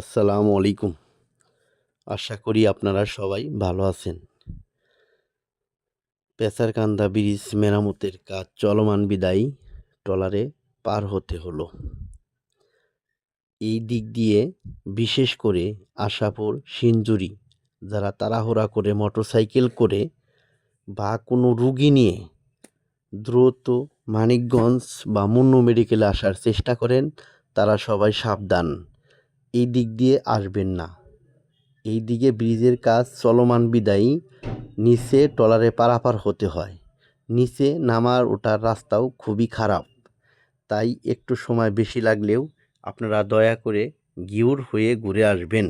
আসসালামু আলাইকুম। আশা করি আপনারা সবাই ভালো আছেন। পেসারকান্দা ব্রিজ মেরামতের কাজ চলমান বিদায় ট্রলারে পার হতে হলো। এই দিক দিয়ে বিশেষ করে আশাপুর, সিঞ্জুরি যারা তাড়াহুড়া করে মোটরসাইকেল করে বা কোনো রুগী নিয়ে দ্রুত মানিকগঞ্জ বা মুন্নু মেডিকেলে আসার চেষ্টা করেন, তারা সবাই সাবধান। এই দিক দিয়ে আসবেন না। এই দিকে ব্রিজের কাজ চলমান বিদায়ী, নিচে টলারে পারাপার হতে হয়। নিচে নামার ওঠার রাস্তাও খুবই খারাপ। তাই একটু সময় বেশি লাগলেও আপনারা দয়া করে গিউর হয়ে ঘুরে আসবেন।